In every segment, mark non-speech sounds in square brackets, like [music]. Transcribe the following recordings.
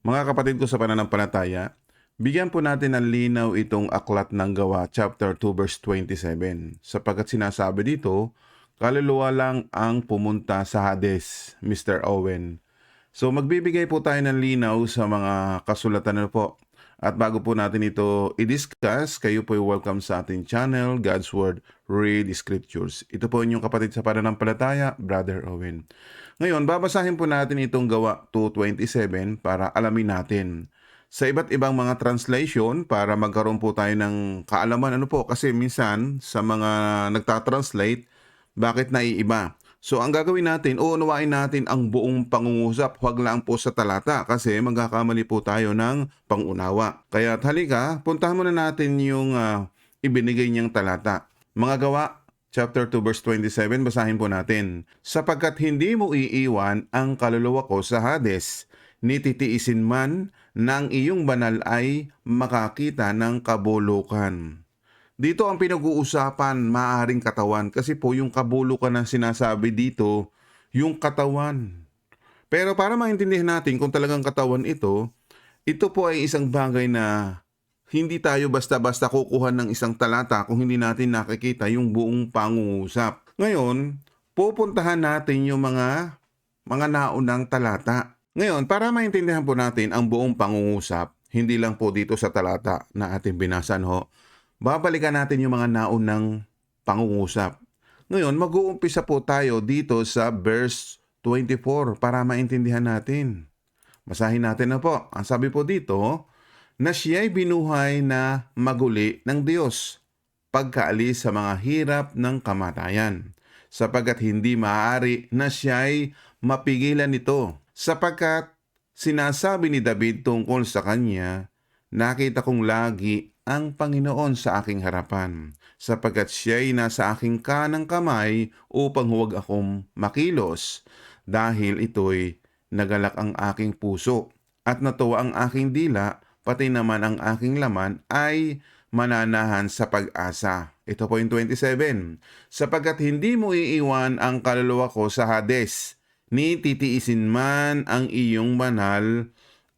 Mga kapatid ko sa pananampalataya, bigyan po natin ng linaw itong aklat ng gawa chapter 2 verse 27 sapagkat sinasabi dito, kaluluwa lang ang pumunta sa Hades, Mr. Owen. So magbibigay po tayo ng linaw sa mga kasulatan na po. At bago po natin ito i-discuss, kayo po ay welcome sa ating channel, God's Word, Read Scriptures. Ito po inyong kapatid sa pananampalataya, Brother Owen. Ngayon, babasahin po natin itong gawa 227 para alamin natin sa iba't ibang mga translation para magkaroon po tayo ng kaalaman. Ano po, kasi minsan sa mga nagtatranslate, bakit naiiba? So ang gagawin natin, uunawain natin ang buong pangungusap, huwag lang po sa talata kasi magkakamali po tayo ng pangunawa. Kaya halika, puntahan muna natin yung ah, ibinigay niyang talata. Mga gawa, chapter 2 verse 27, basahin po natin. Sapagkat hindi mo iiwan ang kaluluwa ko sa Hades, ni titiisin man ng iyong banal ay makakita ng kabulukan. Dito ang pinag-uusapan, maaring katawan. Kasi po yung kabulukan na sinasabi dito, yung katawan. Pero para maintindihan natin kung talagang katawan ito, ito po ay isang bagay na hindi tayo basta-basta kukuha ng isang talata kung hindi natin nakikita yung buong pangungusap. Ngayon, pupuntahan natin yung mga mga naunang talata. Ngayon, para maintindihan po natin ang buong pangungusap, hindi lang po dito sa talata na ating binasan ho, babalikan natin yung mga naunang pangungusap. Ngayon, mag-uumpisa po tayo dito sa verse 24 para maintindihan natin. Basahin natin na po. Ang sabi po dito, na siya'y binuhay na maguli ng Diyos pagkaalis sa mga hirap ng kamatayan sapagkat hindi maaari na siya'y mapigilan nito sapagkat sinasabi ni David tungkol sa kanya, nakita kong lagi ang Panginoon sa aking harapan, sapagkat siya'y nasa aking kanang kamay upang huwag akong makilos, dahil ito'y nagalak ang aking puso, at natuwa ang aking dila, pati naman ang aking laman ay mananahan sa pag-asa. Ito po yung 27. Sapagkat hindi mo iiwan ang kaluluwa ko sa Hades, ni titiisin man ang iyong banal,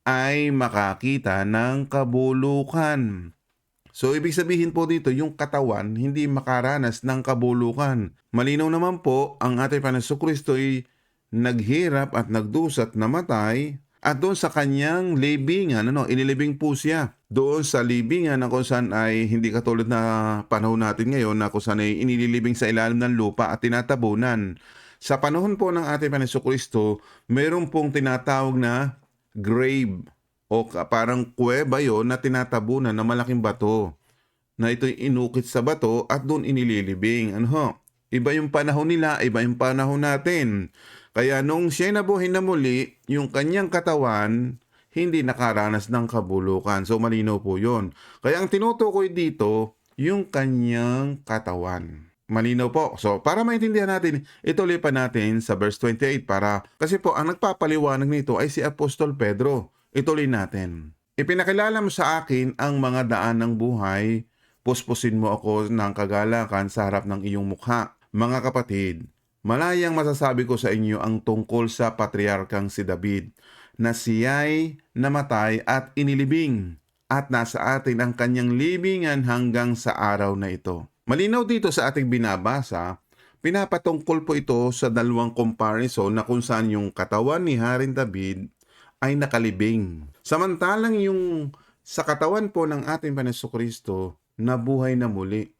ay makakita ng kabulukan. So, ibig sabihin po dito, yung katawan hindi makaranas ng kabulukan. Malinaw naman po, ang ating Panginoon Kristo ay naghirap at nagdusat na matay at doon sa kanyang libingan, ano, inilibing po siya. Doon sa libingan na kung saan ay hindi katulad na panahon natin ngayon na kung saan ay inililibing sa ilalim ng lupa at tinatabunan. Sa panahon po ng ating Panginoon Kristo, meron pong tinatawag na grave o parang kuweba yon na tinatabunan na malaking bato na ito'y inukit sa bato at doon inililibing. Ano? Iba yung panahon nila, iba yung panahon natin. Kaya nung siya nabuhay na muli, yung kanyang katawan hindi nakaranas ng kabulukan. So malinaw po yon. Kaya ang tinutukoy dito, yung kanyang katawan. Malinaw po. So, para maintindihan natin, ituloy pa natin sa verse 28 para, kasi po, ang nagpapaliwanag nito ay si Apostol Pedro. Ituloy natin. Ipinakilala mo sa akin ang mga daan ng buhay, puspusin mo ako ng kagalakan sa harap ng iyong mukha. Mga kapatid, malayang masasabi ko sa inyo ang tungkol sa patriarkang si David, na siya'y namatay at inilibing, at nasa atin ang kanyang libingan hanggang sa araw na ito. Malinaw dito sa ating binabasa, pinapatungkol po ito sa dalawang comparison na kung saan yung katawan ni Haring David ay nakalibing. Samantalang yung sa katawan po ng ating Panginoon Kristo, nabuhay na muli.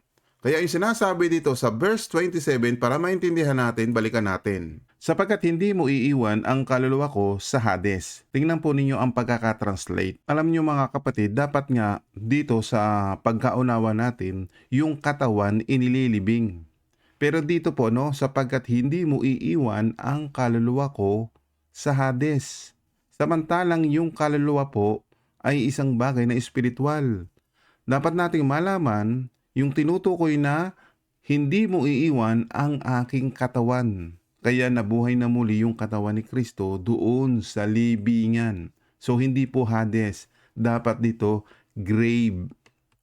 Kaya yung sinasabi dito sa verse 27 para maintindihan natin, balikan natin. Sapagkat hindi mo iiwan ang kaluluwa ko sa Hades. Tingnan po ninyo ang pagkakatranslate. Alam niyo mga kapatid, dapat nga dito sa pagkaunawa natin, yung katawan inililibing. Pero dito po no, sapagkat hindi mo iiwan ang kaluluwa ko sa Hades. Samantalang yung kaluluwa po ay isang bagay na espiritual. Dapat nating malaman yung tinutukoy na hindi mo iiwan ang aking katawan. Kaya nabuhay na muli yung katawan ni Kristo doon sa libingan. So hindi po Hades, dapat dito grave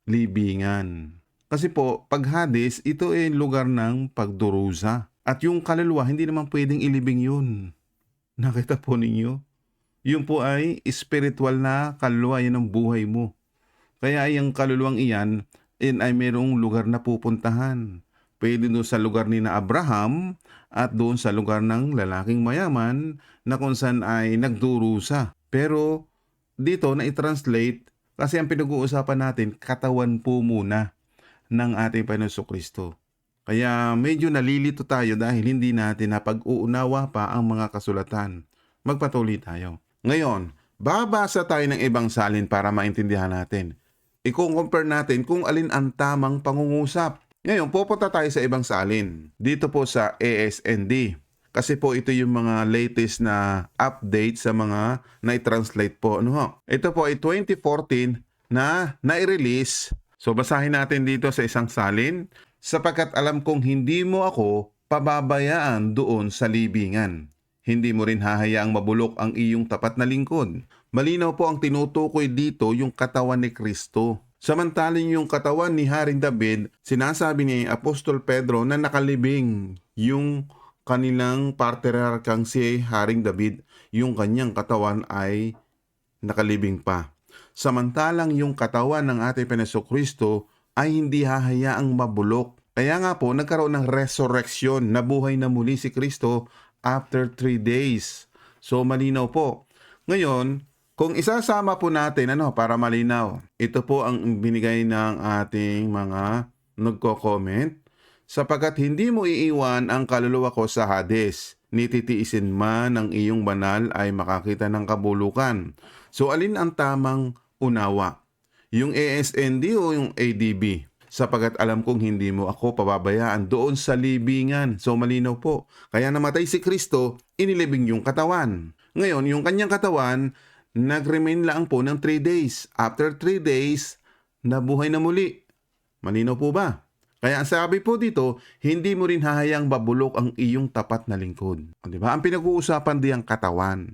libingan. Kasi po, pag Hades, ito ay lugar ng pagdurusa. At yung kaluluwa, hindi naman pwedeng ilibing yun. Nakita po ninyo? Yung po ay spiritual na kaluluwa, yan ang buhay mo. Kaya yung kaluluwang iyan, in ay mayroong lugar na pupuntahan. Pwede doon sa lugar ni na Abraham at doon sa lugar ng lalaking mayaman na kung saan ay nagdurusa. Pero dito na i-translate kasi ang pinag-uusapan natin, katawan po muna ng ating Panginoon Kristo. Kaya medyo nalilito tayo dahil hindi natin napag-uunawa pa ang mga kasulatan. Magpatuloy tayo. Ngayon, babasa tayo ng ibang salin para maintindihan natin. I-compare natin kung alin ang tamang pangungusap. Ngayon, pupunta tayo sa ibang salin. Dito po sa ASND. Kasi po ito yung mga latest na update sa mga na-translate po. Ano ho? Ito po ay 2014 na na-release. So basahin natin dito sa isang salin. Sapagkat alam kong hindi mo ako pababayaan doon sa libingan. Hindi mo rin hahayaang mabulok ang iyong tapat na lingkod. Malinaw po ang tinutukoy dito yung katawan ni Kristo. Samantaling yung katawan ni Haring David, sinasabi ni Apostol Pedro na nakalibing yung kanilang patriarkang si Haring David, yung kanyang katawan ay nakalibing pa. Samantalang yung katawan ng ating Peneso Kristo ay hindi hahayaang mabulok. Kaya nga po, nagkaroon ng resurrection, nabuhay na muli si Kristo after three days. So malinaw po. Ngayon, kung isasama po natin, ano, para malinaw, ito po ang binigay ng ating mga nagko-comment, sapagkat hindi mo iiwan ang kaluluwa ko sa Hades, nititiisin man ang iyong banal ay makakita ng kabulukan. So alin ang tamang unawa? Yung ASND o yung ADB? Sapagat alam kong hindi mo ako pababayaan doon sa libingan. So malinaw po. Kaya namatay si Kristo, inilibing yung katawan. Ngayon, yung kanyang katawan, nag-remain lang po ng 3 days. After 3 days, nabuhay na muli. Malinaw po ba? Kaya ang sabi po dito, hindi mo rin hahayang babulok ang iyong tapat na lingkod. Di ba? Ang pinag-uusapan di ang katawan.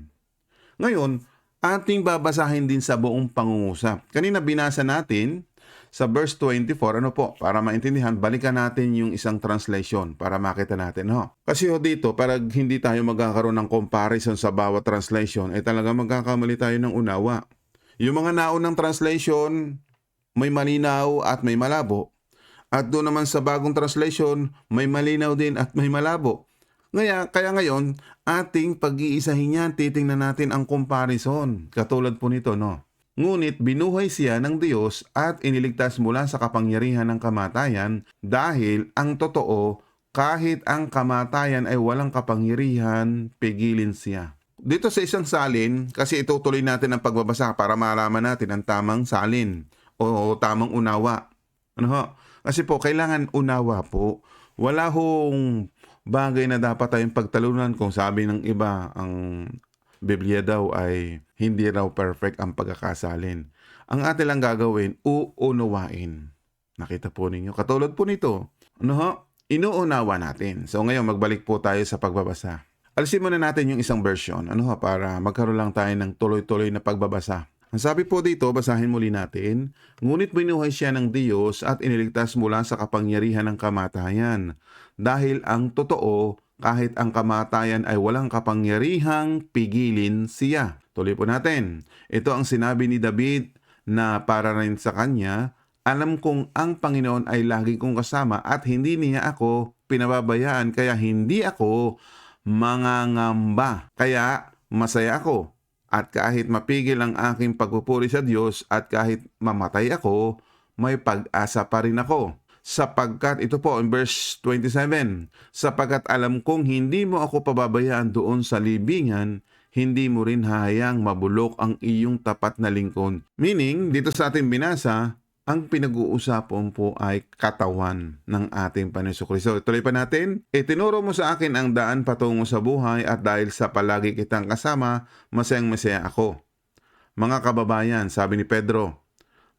Ngayon, ating babasahin din sa buong pangungusap. Kanina binasa natin sa verse 24, ano po, para maintindihan, balikan natin yung isang translation para makita natin, ho. Kasi ho dito, para hindi tayo magkakaroon ng comparison sa bawat translation, eh talaga magkakamali tayo ng unawa. Yung mga naunang translation, may malinaw at may malabo. At doon naman sa bagong translation, may malinaw din at may malabo. Ngaya, kaya ngayon, ating pag-iisahin yan, titingnan natin ang comparison. Katulad po nito, no? Ngunit binuhay siya ng Diyos at iniligtas mula sa kapangyarihan ng kamatayan dahil ang totoo, kahit ang kamatayan ay walang kapangyarihan, pigilin siya. Dito sa isang salin, kasi itutuloy natin ang pagbabasa para malaman natin ang tamang salin o tamang unawa. Ano ho? Kasi po, kailangan unawa po. Wala hong bagay na dapat tayong pagtalunan kung sabi ng iba ang Biblia daw ay hindi raw perfect ang pagkakasalin. Ang atin lang gagawin, uunawain. Nakita po ninyo. Katulad po nito. Ano ho? Inuunawa natin. So ngayon, magbalik po tayo sa pagbabasa. Alisin muna natin yung isang version. Ano ho? Para magkaroon lang tayo ng tuloy-tuloy na pagbabasa. Ang sabi po dito, basahin muli natin, Ngunit binuhay siya ng Diyos at iniligtas mula sa kapangyarihan ng kamatayan. Dahil ang totoo, kahit ang kamatayan ay walang kapangyarihang pigilin siya. Tuloy po natin. Ito ang sinabi ni David na para rin sa kanya, alam kong ang Panginoon ay lagi kong kasama at hindi niya ako pinababayaan kaya hindi ako mangangamba. Kaya masaya ako. At kahit mapigil ang aking pagpupuri sa Diyos at kahit mamatay ako, may pag-asa pa rin ako sapagkat ito po in verse 27 sapagkat alam kong hindi mo ako pababayaan doon sa libingan hindi mo rin hahayang mabulok ang iyong tapat na lingkod meaning dito sa ating binasa ang pinag-uusapan po ay katawan ng ating Panginoon Kristo. Tuloy pa natin, itinuro mo sa akin ang daan patungo sa buhay at dahil sa palagi kitang kasama, masayang masaya ako. Mga kababayan, sabi ni Pedro,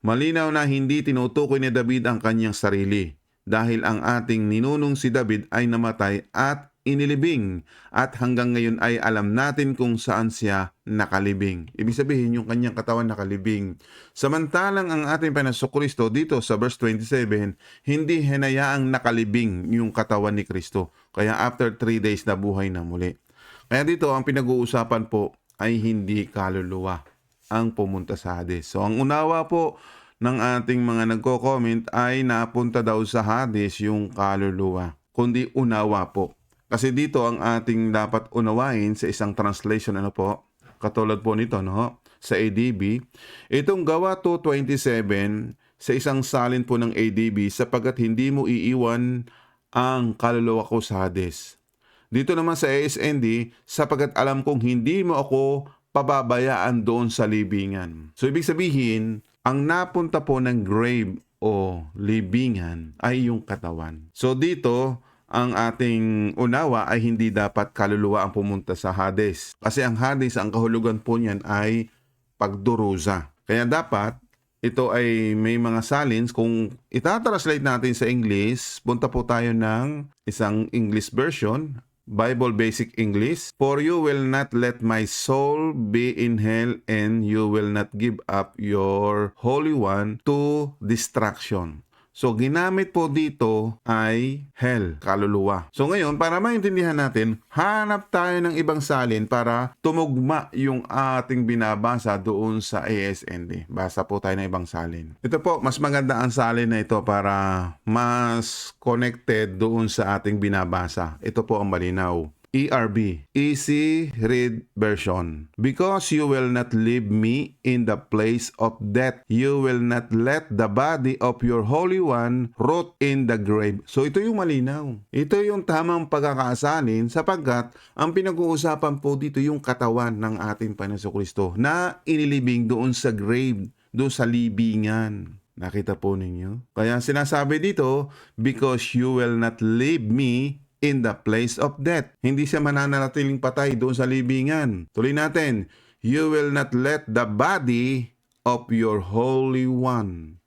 Malinaw na hindi tinutukoy ni David ang kanyang sarili dahil ang ating ninunong si David ay namatay at inilibing at hanggang ngayon ay alam natin kung saan siya nakalibing. Ibig sabihin yung kanyang katawan nakalibing. Samantalang ang ating Panginoon Kristo dito sa verse 27, hindi hinayaang nakalibing yung katawan ni Kristo. Kaya after 3 days na buhay na muli. Kaya dito ang pinag-uusapan po ay hindi kaluluwa ang pumunta sa Hades. So ang unawa po ng ating mga nagko-comment ay napunta daw sa Hades yung kaluluwa, kundi unawa po. Kasi dito ang ating dapat unawain sa isang translation ano po, katulad po nito no, sa ADB, itong gawa 227 sa isang salin po ng ADB sapagkat hindi mo iiwan ang kaluluwa ko sa Hades. Dito naman sa ASND, sapagkat alam kong hindi mo ako pababayaan doon sa libingan. So ibig sabihin, ang napunta po ng grave o libingan ay yung katawan. So dito, ang ating unawa ay hindi dapat kaluluwa ang pumunta sa Hades. Kasi ang Hades, ang kahulugan po niyan ay pagdurusa. Kaya dapat ito ay may mga salins. Kung itatranslate natin sa English, punta po tayo ng isang English version, Bible Basic English. For you will not let my soul be in hell and you will not give up your Holy One to destruction. So, ginamit po dito ay hell, kaluluwa. So, ngayon, para maintindihan natin, hanap tayo ng ibang salin para tumugma yung ating binabasa doon sa ASND. Basa po tayo ng ibang salin. Ito po, mas maganda ang salin na ito para mas connected doon sa ating binabasa. Ito po ang malinaw. ERB, Easy Read Version. Because you will not leave me in the place of death, you will not let the body of your Holy One rot in the grave. So ito yung malinaw. Ito yung tamang pagkakasalin sapagkat ang pinag-uusapan po dito yung katawan ng ating Panginoon Kristo na inilibing doon sa grave, doon sa libingan. Nakita po ninyo? Kaya sinasabi dito, because you will not leave me in the place of death. Hindi siya mananatiling patay doon sa libingan. Tuloy natin, you will not let the body of your Holy One.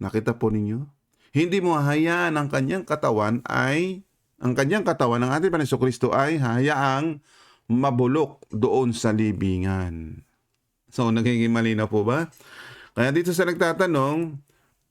Nakita po ninyo? Hindi mo hayaan ang kanyang katawan ay, ang kanyang katawan ng ating Panginoon Kristo ay hayaang mabulok doon sa libingan. So, nagiging malinaw po ba? Kaya dito sa nagtatanong,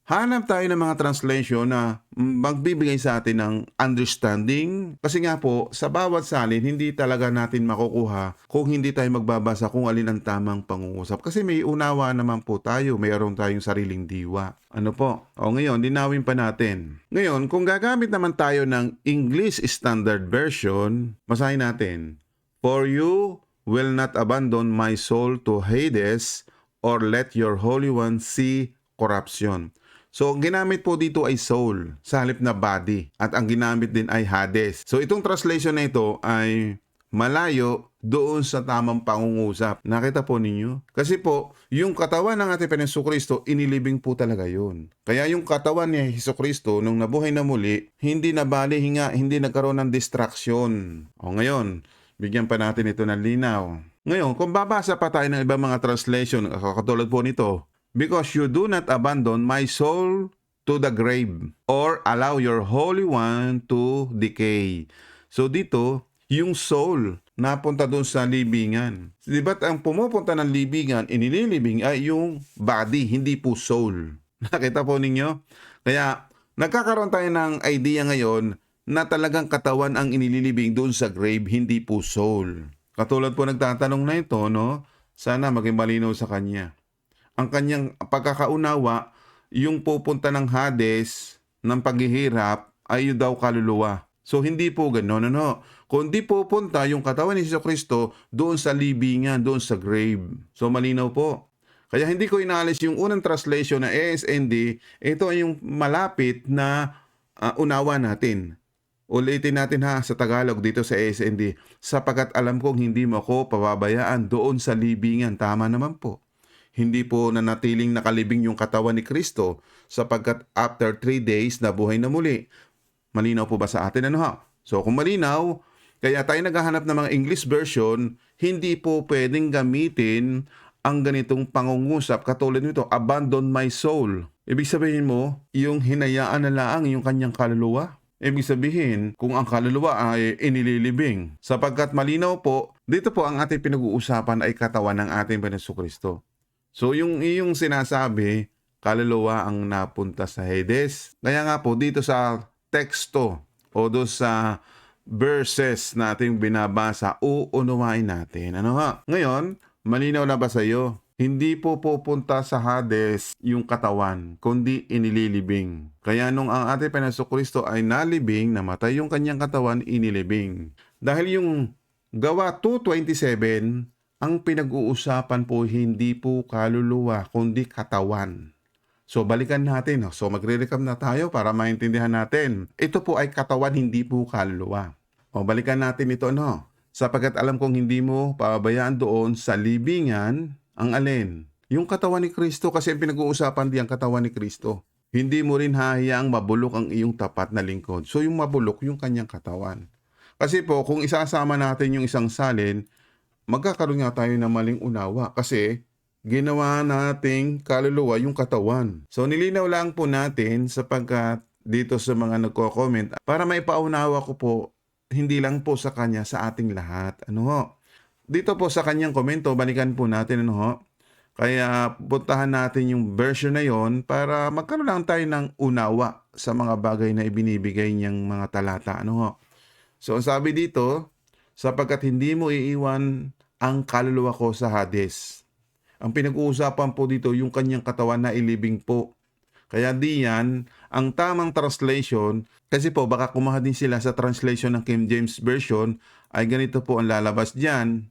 hanap tayo ng mga translation na magbibigay sa atin ng understanding. Kasi nga po, sa bawat salin, hindi talaga natin makukuha kung hindi tayo magbabasa kung alin ang tamang pangungusap. Kasi may unawa naman po tayo, mayroon tayong sariling diwa. Ano po? O ngayon, linawin pa natin. Ngayon, kung gagamit naman tayo ng English Standard Version, masahin natin. For you will not abandon my soul to Hades or let your Holy One see corruption. So, ang ginamit po dito ay soul sa halip na body. At ang ginamit din ay Hades. So, itong translation na ito ay malayo doon sa tamang pangungusap. Nakita po ninyo? Kasi po, yung katawan ng ating Panginoon Kristo, inilibing po talaga yun. Kaya yung katawan ni Hesus Kristo, nung nabuhay na muli, hindi nabali hinga, hindi nagkaroon ng distraction. O ngayon, bigyan pa natin ito ng linaw. Ngayon, kung babasa pa tayo ng ibang mga translation, katulad po nito, Because you do not abandon my soul to the grave or allow your Holy One to decay. So dito, yung soul napunta doon sa libingan. Di ba't ang pumupunta ng libingan, inililibing ay yung body, hindi po soul. [laughs] Nakita po ninyo? Kaya nagkakaroon tayo ng idea ngayon na talagang katawan ang inililibing doon sa grave, hindi po soul. Katulad po nagtatanong na ito, no? Sana maging malinaw sa kanya ang kanyang pagkakaunawa, yung pupunta ng Hades ng paghihirap ay daw kaluluwa. So hindi po gano'n, ano? Kundi pupunta yung katawan ni Jesu Kristo doon sa libingan, doon sa grave. So malinaw po. Kaya hindi ko inaalis yung unang translation na ASND, ito ay yung malapit na uh, unawa natin. Ulitin natin ha sa Tagalog dito sa ASND, sapagkat alam kong hindi mo ako pababayaan doon sa libingan. Tama naman po hindi po nanatiling nakalibing yung katawan ni Kristo sapagkat after 3 days nabuhay na muli. Malinaw po ba sa atin ano ha? So kung malinaw, kaya tayo naghahanap ng mga English version, hindi po pwedeng gamitin ang ganitong pangungusap katulad nito, abandon my soul. Ibig sabihin mo, yung hinayaan na lang yung kanyang kaluluwa. Ibig sabihin, kung ang kaluluwa ay inililibing. Sapagkat malinaw po, dito po ang ating pinag-uusapan ay katawan ng ating Panginoon Kristo. So yung iyong sinasabi, kaluluwa ang napunta sa Hades. Kaya nga po dito sa teksto o do sa verses na ating binabasa, uunawain natin. Ano ha? Ngayon, malinaw na ba sa iyo? Hindi po pupunta sa Hades yung katawan, kundi inililibing. Kaya nung ang ating Panginoon Kristo ay nalibing, namatay yung kanyang katawan, inilibing. Dahil yung gawa 2.27, ang pinag-uusapan po hindi po kaluluwa, kundi katawan. So balikan natin. So magre-recap na tayo para maintindihan natin. Ito po ay katawan, hindi po kaluluwa. O balikan natin ito no. Sapagkat alam kong hindi mo pababayaan doon sa libingan ang alin. Yung katawan ni Kristo kasi pinag-uusapan di ang katawan ni Kristo. Hindi mo rin hahayaang mabulok ang iyong tapat na lingkod. So yung mabulok yung kanyang katawan. Kasi po kung isasama natin yung isang salin, magkakaroon nga tayo ng maling unawa kasi ginawa nating kaluluwa yung katawan. So nilinaw lang po natin sapagkat dito sa mga nagko-comment para maipaunawa ko po hindi lang po sa kanya sa ating lahat. Ano ho? Dito po sa kanyang komento, balikan po natin ano ho. Kaya puntahan natin yung version na yon para magkaroon lang tayo ng unawa sa mga bagay na ibinibigay niyang mga talata. Ano ho? So ang sabi dito, sapagkat hindi mo iiwan ang kaluluwa ko sa Hades. Ang pinag-uusapan po dito yung kanyang katawan na ilibing po. Kaya diyan, ang tamang translation, kasi po baka kumaha din sila sa translation ng King James Version, ay ganito po ang lalabas diyan.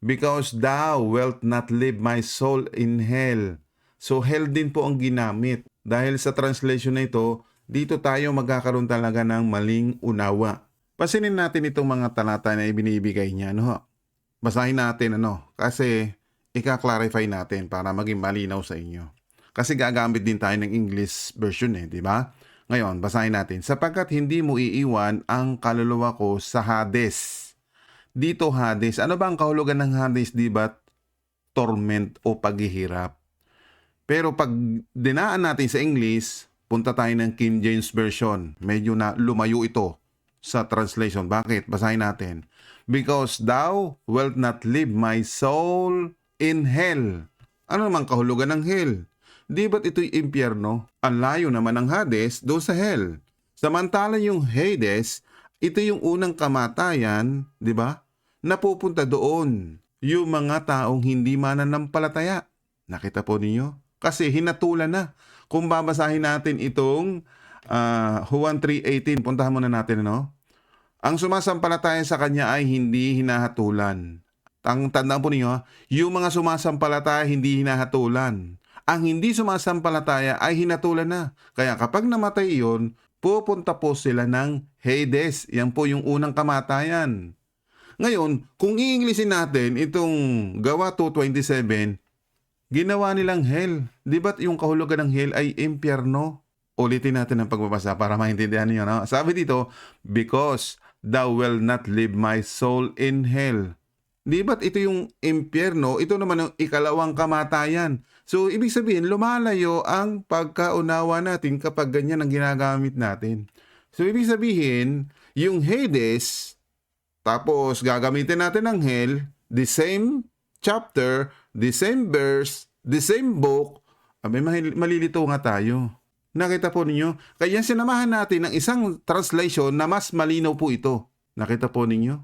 Because thou wilt not leave my soul in hell. So hell din po ang ginamit. Dahil sa translation na ito, dito tayo magkakaroon talaga ng maling unawa. Pasinin natin itong mga talata na ibinibigay niya. No? Basahin natin ano, kasi ika-clarify natin para maging malinaw sa inyo. Kasi gagamit din tayo ng English version eh, di ba? Ngayon, basahin natin. Sapagkat hindi mo iiwan ang kaluluwa ko sa Hades. Dito Hades, ano ba ang kahulugan ng Hades, di ba? Torment o paghihirap. Pero pag dinaan natin sa English, punta tayo ng King James Version. Medyo na lumayo ito sa translation. Bakit? Basahin natin. Because thou wilt not leave my soul in hell. Ano naman kahulugan ng hell? Di ba't ito'y impyerno? Ang layo naman ng Hades doon sa hell. Samantala yung Hades, ito yung unang kamatayan, di ba? Napupunta doon yung mga taong hindi mananampalataya. Nakita po ninyo? Kasi hinatulan na. Kung babasahin natin itong ah, Juan 3.18, puntahan muna natin ano? Ang sumasampalataya sa kanya ay hindi hinahatulan. Ang tandaan po ninyo, yung mga sumasampalataya hindi hinahatulan. Ang hindi sumasampalataya ay hinatulan na. Kaya kapag namatay iyon, pupunta po sila ng Hades. Yan po yung unang kamatayan. Ngayon, kung i-Englishin natin itong gawa 227, ginawa nilang hell. Di ba't yung kahulugan ng hell ay impyerno? Ulitin natin ang pagbabasa para maintindihan niyo. No? Sabi dito, Because thou will not leave my soul in hell. Di ba't ito yung impyerno? Ito naman ang ikalawang kamatayan. So, ibig sabihin, lumalayo ang pagkaunawa natin kapag ganyan ang ginagamit natin. So, ibig sabihin, yung Hades, tapos gagamitin natin ang hell, the same chapter, the same verse, the same book, mahil- malilito nga tayo. Nakita po ninyo? Kaya sinamahan natin ng isang translation na mas malinaw po ito. Nakita po ninyo?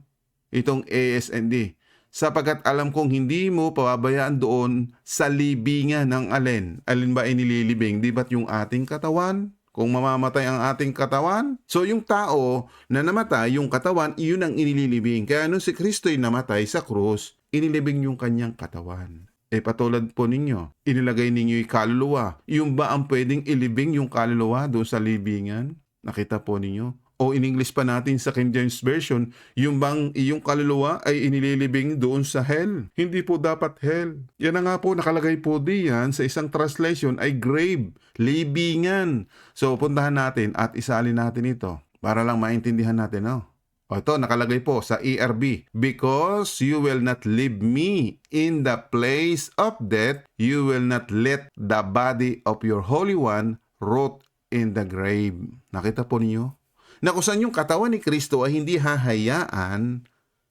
Itong ASND. Sapagkat alam kong hindi mo pababayaan doon sa libingan ng alin. Alin ba ay nililibing? Di ba't yung ating katawan? Kung mamamatay ang ating katawan? So yung tao na namatay, yung katawan, iyon ang inililibing. Kaya nung si Kristo'y namatay sa krus, inilibing yung kanyang katawan. Eh patulad po ninyo, inilagay ninyo yung kaluluwa. Yung ba ang pwedeng ilibing yung kaluluwa doon sa libingan? Nakita po ninyo? O in English pa natin sa King James Version, yung bang iyong kaluluwa ay inililibing doon sa hell. Hindi po dapat hell. Yan na nga po nakalagay po diyan sa isang translation ay grave, libingan. So puntahan natin at isalin natin ito para lang maintindihan natin. No? O ito, nakalagay po sa ERB. Because you will not leave me in the place of death, you will not let the body of your Holy One rot in the grave. Nakita po niyo? Na kung saan yung katawan ni Kristo ay hindi hahayaan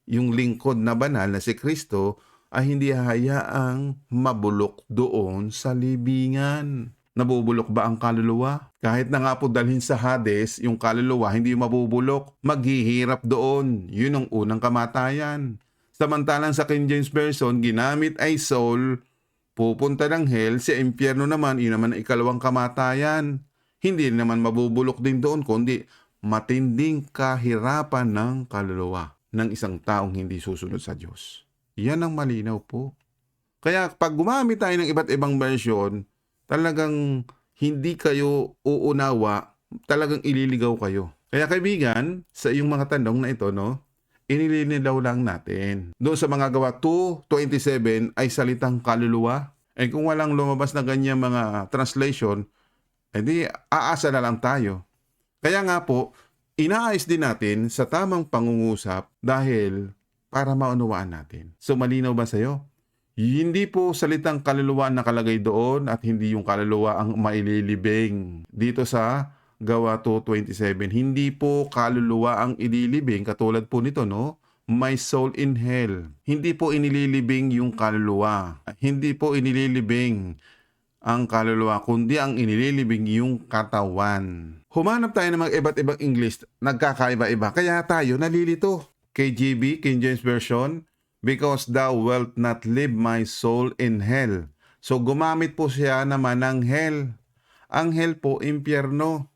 yung lingkod na banal na si Kristo ay hindi hahayaang mabulok doon sa libingan. Nabubulok ba ang kaluluwa? Kahit na nga po dalhin sa Hades, yung kaluluwa hindi mabubulok. Maghihirap doon. Yun ang unang kamatayan. Samantalang sa King James Version, ginamit ay soul, pupunta ng hell, sa impyerno naman, yun naman ang ikalawang kamatayan. Hindi naman mabubulok din doon, kundi matinding kahirapan ng kaluluwa ng isang taong hindi susunod sa Diyos. Yan ang malinaw po. Kaya pag gumamit tayo ng iba't ibang version, talagang hindi kayo uunawa, talagang ililigaw kayo. Kaya kaibigan, sa iyong mga tanong na ito, no, inilinilaw lang natin. Doon sa mga gawa 2.27 ay salitang kaluluwa. Eh kung walang lumabas na ganyan mga translation, edi aasa na lang tayo. Kaya nga po, inaayos din natin sa tamang pangungusap dahil para maunawaan natin. So malinaw ba sa'yo? Hindi po salitang kaluluwa nakalagay doon at hindi yung kaluluwa ang maililibing dito sa Gawa 2.27. Hindi po kaluluwa ang ililibing katulad po nito, no? My soul in hell. Hindi po inililibing yung kaluluwa. Hindi po inililibing ang kaluluwa, kundi ang inililibing yung katawan. Humanap tayo ng mga iba't ibang English, nagkakaiba-iba. Kaya tayo nalilito. KJV, King James Version, Because thou wilt not leave my soul in hell. So gumamit po siya naman ng hell. Ang hell po, impyerno.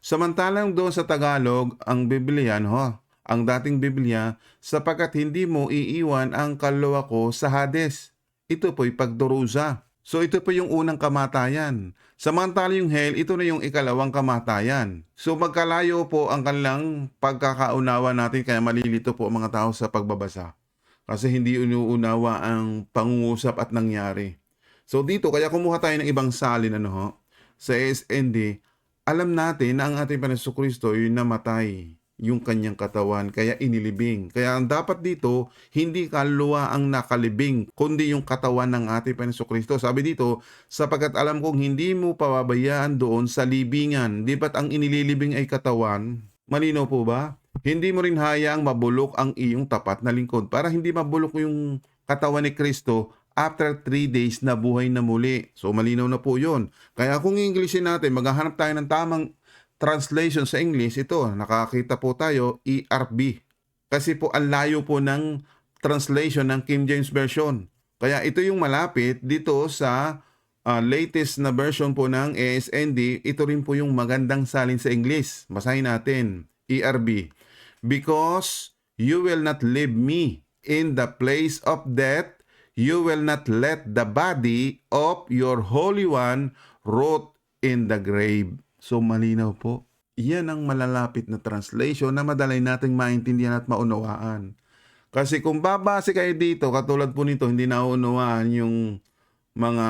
Samantalang doon sa Tagalog, ang Biblia, ho, ang dating Biblia, sapagkat hindi mo iiwan ang kaluluwa ko sa Hades. Ito po'y pagdurusa. So ito po yung unang kamatayan. Samantala yung hell, ito na yung ikalawang kamatayan. So magkalayo po ang kanilang pagkakaunawa natin kaya malilito po ang mga tao sa pagbabasa. Kasi hindi inuunawa ang pangungusap at nangyari. So dito, kaya kumuha tayo ng ibang salin ano ho, sa SND, alam natin na ang ating Panginoon Kristo ay namatay yung kanyang katawan, kaya inilibing. Kaya ang dapat dito, hindi kaluluwa ang nakalibing, kundi yung katawan ng ating Panginoon Kristo. Sabi dito, sapagkat alam kong hindi mo pababayaan doon sa libingan, di ba't ang inililibing ay katawan? Malinaw po ba? Hindi mo rin hayaang mabulok ang iyong tapat na lingkod para hindi mabulok yung katawan ni Kristo after 3 days na buhay na muli. So malinaw na po yun. Kaya kung Englishin natin, maghahanap tayo ng tamang translation sa English, ito, nakakita po tayo, ERB. Kasi po ang layo po ng translation ng King James Version. Kaya ito yung malapit dito sa uh, latest na version po ng ASND, ito rin po yung magandang salin sa English. Basahin natin, ERB. Because you will not leave me in the place of death, you will not let the body of your Holy One rot in the grave. So malinaw po. Yan ang malalapit na translation na madalay nating maintindihan at maunawaan. Kasi kung babase kayo dito, katulad po nito, hindi naunawaan yung mga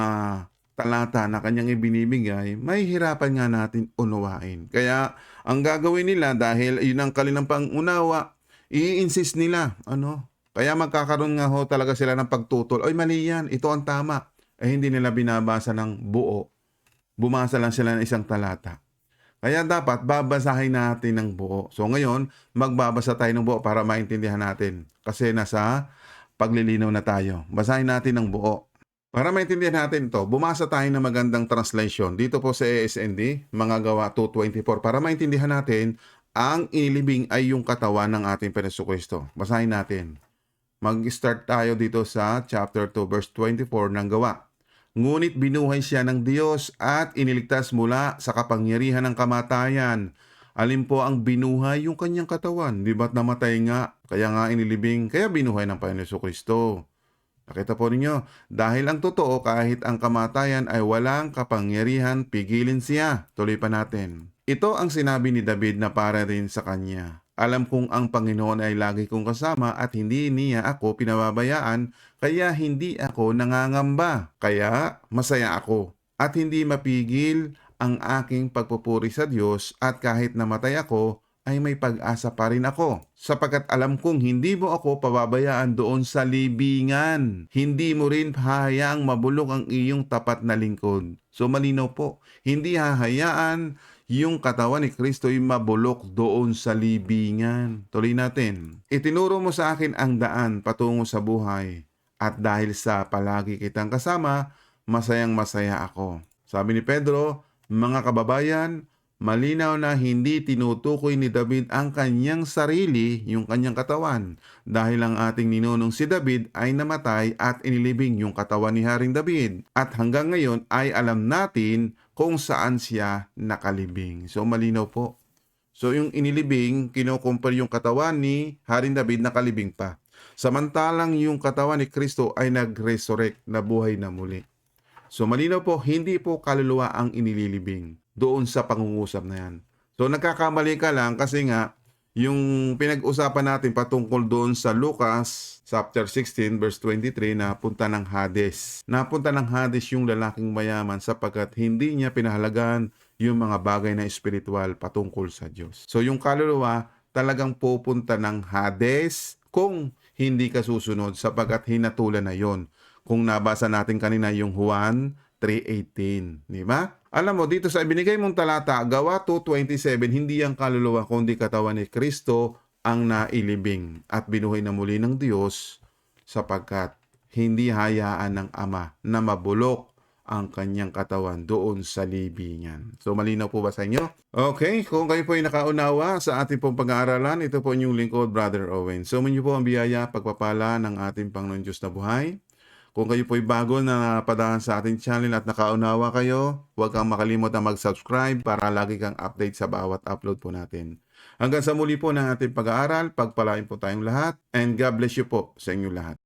talata na kanyang ibinibigay, may hirapan nga natin unawain. Kaya ang gagawin nila dahil yun ang kanilang pangunawa, i-insist nila, ano, kaya magkakaroon nga ho talaga sila ng pagtutol. Oy, mali yan. Ito ang tama. Eh, hindi nila binabasa ng buo. Bumasa lang sila ng isang talata. Kaya dapat babasahin natin ng buo. So ngayon, magbabasa tayo ng buo para maintindihan natin. Kasi nasa paglilinaw na tayo. Basahin natin ng buo. Para maintindihan natin to, bumasa tayo ng magandang translation dito po sa ASND, mga gawa 224, para maintindihan natin ang inilibing ay yung katawan ng ating Panginoon Kristo. Basahin natin. Mag-start tayo dito sa chapter 2 verse 24 ng gawa. Ngunit binuhay siya ng Diyos at iniligtas mula sa kapangyarihan ng kamatayan. Alin po ang binuhay yung kanyang katawan? Di ba't namatay nga? Kaya nga inilibing, kaya binuhay ng Panginoon Kristo. Nakita po ninyo, dahil ang totoo kahit ang kamatayan ay walang kapangyarihan, pigilin siya. Tuloy pa natin. Ito ang sinabi ni David na para rin sa kanya. Alam kong ang Panginoon ay lagi kong kasama at hindi niya ako pinababayaan, kaya hindi ako nangangamba. Kaya masaya ako at hindi mapigil ang aking pagpupuri sa Diyos at kahit namatay ako, ay may pag-asa pa rin ako. Sapagkat alam kong hindi mo ako pababayaan doon sa libingan. Hindi mo rin hahayaang mabulok ang iyong tapat na lingkod. So malinaw po, hindi hahayaan yung katawan ni Kristo ay mabulok doon sa libingan. Tuloy natin. Itinuro mo sa akin ang daan patungo sa buhay. At dahil sa palagi kitang kasama, masayang masaya ako. Sabi ni Pedro, mga kababayan, malinaw na hindi tinutukoy ni David ang kanyang sarili, yung kanyang katawan, dahil ang ating ninunong si David ay namatay at inilibing yung katawan ni Haring David. At hanggang ngayon ay alam natin kung saan siya nakalibing. So malinaw po. So yung inilibing, kinukumpare yung katawan ni Haring David nakalibing pa. Samantalang yung katawan ni Kristo ay nag-resurrect, nabuhay na muli. So malinaw po, hindi po kaluluwa ang inililibing doon sa pangungusap na yan. So nagkakamali ka lang kasi nga, yung pinag-usapan natin patungkol doon sa Lucas chapter 16 verse 23 na punta ng Hades. Napunta ng Hades yung lalaking mayaman sapagkat hindi niya pinahalagan yung mga bagay na espiritual patungkol sa Diyos. So yung kaluluwa talagang pupunta ng Hades kung hindi ka susunod sapagkat hinatulan na yon. Kung nabasa natin kanina yung Juan 3.18, di ba? Alam mo, dito sa ibinigay mong talata, gawa 2.27, hindi ang kaluluwa kundi katawan ni Kristo ang nailibing at binuhay na muli ng Diyos sapagkat hindi hayaan ng Ama na mabulok ang kanyang katawan doon sa libingan. So malinaw po ba sa inyo? Okay, kung kayo po ay nakaunawa sa ating pong pag-aaralan, ito po inyong lingkod, Brother Owen. So manyo po ang biyaya, pagpapala ng ating Panginoon Diyos na buhay. Kung kayo po ay bago na napadaan sa ating channel at nakaunawa kayo, huwag kang makalimot na mag-subscribe para lagi kang update sa bawat upload po natin. Hanggang sa muli po ng ating pag-aaral, pagpalain po tayong lahat, and God bless you po sa inyong lahat.